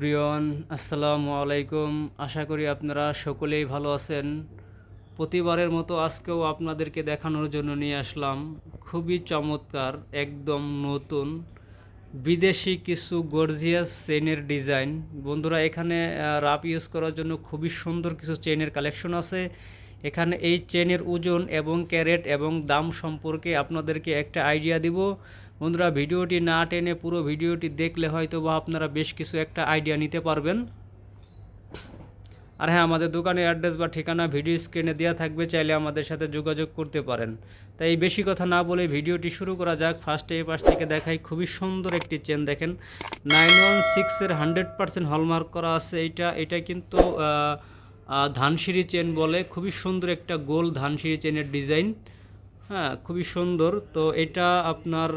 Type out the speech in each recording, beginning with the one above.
Brian আসসালামু আলাইকুম। আশা করি আপনারা সকলেই ভালো আছেন। প্রতিবারের মতো আজকেও আপনাদেরকে দেখানোর জন্য নিয়ে আসলাম। খুবই চমৎকার, একদম নতুন, বিদেশি কিছু গর্জিয়াস চেনের ডিজাইন বন্ধুরা, এখানে রাপ ইউজ করার জন্য খুবই সুন্দর কিছু চেনের কালেকশন আছে। এখানে এই চেনের ওজন এবং ক্যারেট এবং দাম সম্পর্কে আপনাদেরকে একটা আইডিয়া দিব। বন্ধুরা, ভিডিওটি না টেনে পুরো ভিডিওটি দেখলে হয়তো বা আপনারা বেশ কিছু একটা আইডিয়া নিতে পারবেন। আর হ্যাঁ আমাদের দোকানের অ্যাড্রেস বা ঠিকানা ভিডিও স্ক্রিনে দেওয়া থাকবে, চাইলে আমাদের সাথে যোগাযোগ করতে পারেন। তাই বেশি কথা না বলে ভিডিওটি শুরু করা যাক। ফার্স্টে এই পাশ থেকে দেখাই, খুবই সুন্দর একটি চেন দেখেন। নাইন ওয়ান সিক্সের হান্ড্রেড পার্সেন্ট হলমার্ক করা আছে এইটা। এটা কিন্তু ধানসিঁড়ি চেন বলে। খুবই সুন্দর একটা গোল ধানসিঁড়ি চেনের ডিজাইন হ্যাঁ খুবই সুন্দর। তো এটা আপনার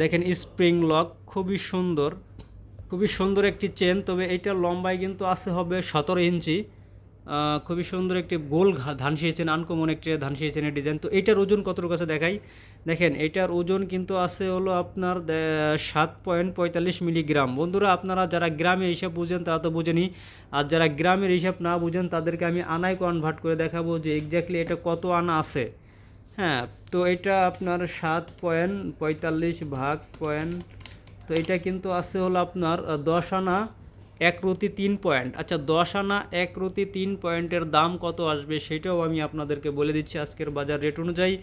দেখেন স্প্রিং লক, খুবই সুন্দর। খুবই সুন্দর একটি চেন, তবে এইটার লম্বায় কিন্তু আছে হবে সতেরো ইঞ্চি। খুবই সুন্দর একটি গোল ধান চেন আনকমন একটি ধান চেনের ডিজাইন। তো এইটার ওজন কতটুকু আছে দেখাই? দেখেন, এটার ওজন কিন্তু আছে হলো আপনার সাত পয়েন্ট পঁয়তাল্লিশ মিলিগ্রাম। বন্ধুরা, আপনারা যারা গ্রামের হিসাব বুঝেন, তারা তো বুঝেনি। আর যারা গ্রামের হিসাব না বুঝেন, তাদেরকে আমি আনায় কনভার্ট করে দেখাবো যে এক্স্যাক্টলি এটা কত আনা আছে। হ্যাঁ তো এটা আপনার সাত পয়েন্ট পঁয়তাল্লিশ ভাগ পয়েন্ট, তো এটা কিন্তু আছে হলো আপনার দশ আনা। এক রুতি তিন পয়েন্ট। আচ্ছা দশ আনা এক রুতি তিন পয়েন্টের দাম কত আসবে সেটাও আমি আপনাদেরকে বলে দিচ্ছি আজকের বাজার রেট অনুযায়ী।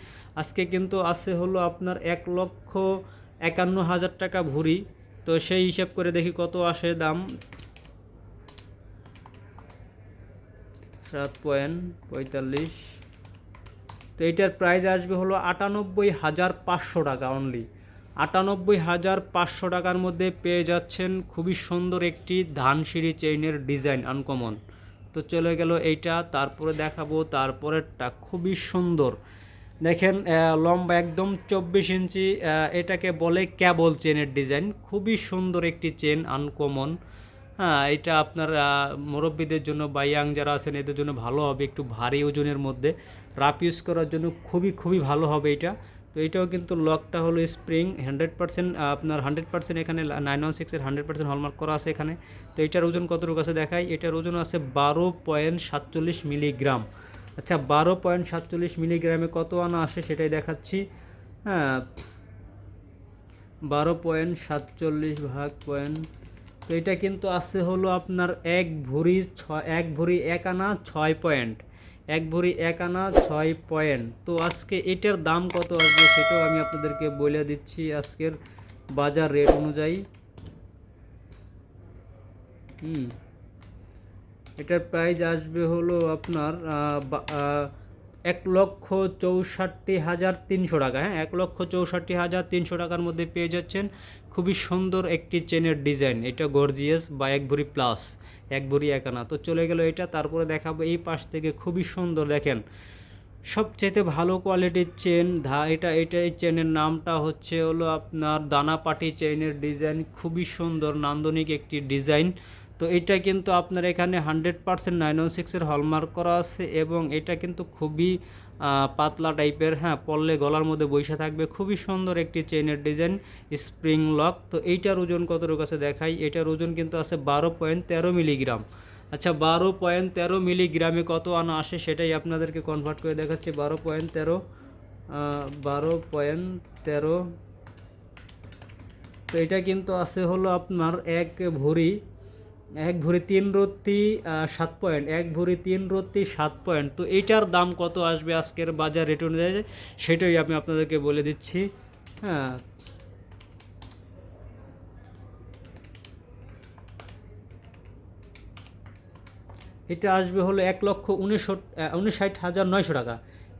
আজকে কিন্তু আছে হলো আপনার এক লক্ষ একান্ন হাজার টাকা ভুরি। তো সেই হিসাব করে দেখি কত আসে দাম। সাত পয়েন্ট পঁয়তাল্লিশ। তো এটার প্রাইস আসবে হলো আটানব্বই হাজার পাঁচশো টাকা অনলি আটানব্বই হাজার পাঁচশো টাকার মধ্যে পেয়ে যাচ্ছেন খুবই সুন্দর একটি ধানসিঁড়ি চেইনের ডিজাইন আনকমন। তো চলে গেল এইটা, তারপরে দেখাবো তারপরেরটা, খুবই সুন্দর। দেখেন লম্বা একদম চব্বিশ ইঞ্চি এটাকে বলে ক্যাবল চেনের ডিজাইন। খুবই সুন্দর একটি চেন আনকমন। হ্যাঁ এটা আপনার মুরব্বীদের জন্য বা ইয়াং যারা আছেন, এদের জন্য ভালো হবে, একটু ভারী ওজনের মধ্যে। রাপ ইউজ করার জন্য খুবই খুবই ভালো হবে এটা তো এটাও কিন্তু লকটা হলো স্প্রিং, হান্ড্রেড পার্সেন্ট আপনার হান্ড্রেড পার্সেন্ট এখানে নাইন ওয়ান সিক্সের হান্ড্রেড পার্সেন্ট হলমার্ক করা আছে এখানে। তো এটার ওজন কতটুকু আছে দেখাই? এটার ওজন আছে বারো পয়েন্ট সাতচল্লিশ মিলিগ্রাম। আচ্ছা বারো পয়েন্ট সাতচল্লিশ মিলিগ্রামে কত আনা আসে সেটাই দেখাচ্ছি। হ্যাঁ বারো পয়েন্ট সাতচল্লিশ ভাগ পয়েন্ট, তো এটা কিন্তু আছে হলো আপনার এক ভরি ছয়, এক ভরি এক আনা ছয় পয়েন্ট। এক ভরি এক আনা ছয় পয়েন্ট। তো আজকে এটার দাম কত আসবে সেটাও আমি আপনাদেরকে বলে দিচ্ছি আজকের বাজার রেট অনুযায়ী। হুম। এটার প্রাইস আসবে হলো আপনার এক লক্ষ চৌষট্টি হাজার তিনশো টাকা হ্যাঁ এক লক্ষ চৌষট্টি হাজার তিনশো টাকার মধ্যে পেয়ে যাচ্ছেন। খুবই সুন্দর একটি চেনের ডিজাইন, এটা গর্জিয়াস বা এক ভরি প্লাস, এক ভরি এক আনা তো চলে গেল এটা, তারপরে দেখাবো এই পাশ থেকে, খুবই সুন্দর দেখেন। সবচেয়ে ভালো কোয়ালিটির চেন, ধা, এটা এটা এই চেনের নামটা হচ্ছে হলো আপনার দানাপাটি চেনের ডিজাইন, খুবই সুন্দর, নান্দনিক একটি ডিজাইন। তো এটা কিন্তু আপনার এখানে হান্ড্রেড পারসেন্ট নাইন ওয়ান সিক্সের হলমার্ক করা আছে এবং এটা কিন্তু খুবই পাতলা টাইপের হ্যাঁ পড়লে গলার মধ্যে বৈশা থাকবে। খুবই সুন্দর একটি চেনের ডিজাইন স্প্রিং লক তো এইটার ওজন কতটুকু আছে দেখাই? এটার ওজন কিন্তু আছে বারো পয়েন্ট তেরো মিলিগ্রাম আচ্ছা বারো পয়েন্ট তেরো মিলিগ্রামে কত আনা আসে সেটাই আপনাদেরকে কনভার্ট করে দেখাচ্ছি। বারো পয়েন্ট তেরো বারো পয়েন্ট তেরো। তো এটা কিন্তু আছে হলো আপনার এক ভরি। এক ভরি তিন রত্তি সাত পয়েন্ট। এক ভরি তিন রত্তি, সাত পয়েন্ট। তো এইটার দাম কত আসবে আজকের বাজার রেট অনুযায়ী? সেটাই আমি আপনাদেরকে বলে দিচ্ছি। হ্যাঁ। এটা আসবে হলো এক লক্ষ উনিশশো উনষাট হাজার নয়শো টাকা।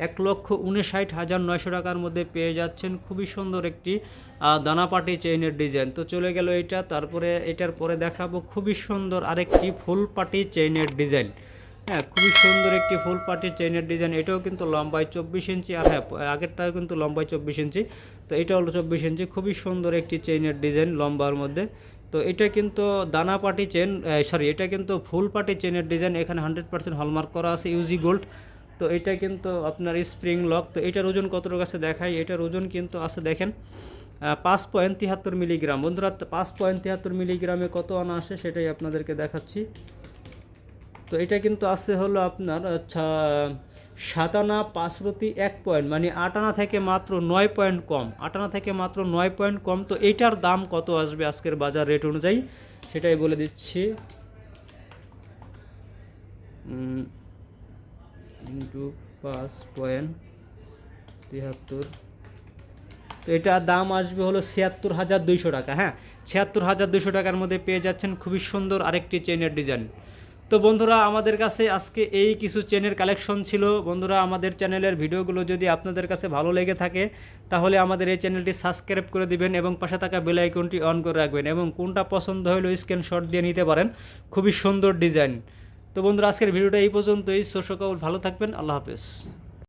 এক লক্ষ উনষাট হাজার নয়শো টাকার মধ্যে পেয়ে যাচ্ছেন। খুবই সুন্দর একটি দানাপাটি চেইনের ডিজাইন। তো চলে গেল এটা তারপরে এটার পরে দেখাবো খুবই সুন্দর আরেকটি ফুল পাটি চেইনের ডিজাইন। হ্যাঁ খুবই সুন্দর একটি ফুল পাটি চেইনের ডিজাইন। এটাও কিন্তু লম্বায় চব্বিশ ইঞ্চি, আর হ্যাঁ আগেরটাও কিন্তু লম্বায় চব্বিশ ইঞ্চি। তো এটা হলো চব্বিশ ইঞ্চি। খুবই সুন্দর একটি চেইনের ডিজাইন লম্বার মধ্যে। তো এটা কিন্তু দানা পাটি চেন সরি এটা কিন্তু ফুল পাটি চেনের ডিজাইন। এখানে হান্ড্রেড পার্সেন্ট হলমার্ক করা আছে ইউজি গোল্ড তো এটা কিন্তু আপনার স্প্রিং লক তো এটার ওজন কতটুকু আছে দেখাই। এটার ওজন কিন্তু আছে দেখেন পাঁচ পয়েন্ট তিয়াত্তর মিলিগ্রাম। বন্ধুরা পাঁচ পয়েন্ট তিয়াত্তর মিলিগ্রামে কত আনা আসে সেটাই আপনাদেরকে দেখাচ্ছি। তো এটা কিন্তু আছে হলো আপনার আচ্ছা সাত আনা, পাঁচ রতি এক পয়েন্ট মানে আট আনা থেকে মাত্র নয় পয়েন্ট কম। আট আনা থেকে মাত্র নয় পয়েন্ট কম, তো এইটার দাম কত আসবে আজকের বাজার রেট অনুযায়ী? সেটাই বলে দিচ্ছি। ইন্টু পাঁচ পয়েন্ট তিয়াত্তর। তো এটার দাম আসবে হলো ছিয়াত্তর হাজার দুইশো টাকা হ্যাঁ? ছিয়াত্তর হাজার দুইশো টাকার মধ্যে পেয়ে যাচ্ছেন খুবই সুন্দর আরেকটি চেনের ডিজাইন তো বন্ধুরা, আমাদের কাছে আজকে এই কিছু চেনের কালেকশন ছিল। বন্ধুরা, আমাদের চ্যানেলের ভিডিওগুলো যদি আপনাদের কাছে ভালো লেগে থাকে, তাহলে আমাদের এই চ্যানেলটি সাবস্ক্রাইব করে দিবেন এবং পাশে থাকা বেল আইকনটি অন করে রাখবেন এবং কোনটা পছন্দ হলো স্ক্রিনশট দিয়ে নিতে পারেন। খুবই সুন্দর ডিজাইন তো বন্ধুরা আজকের ভিডিওটা এই পর্যন্তই। সো কাউল ভালো থাকবেন। আল্লাহ হাফেজ।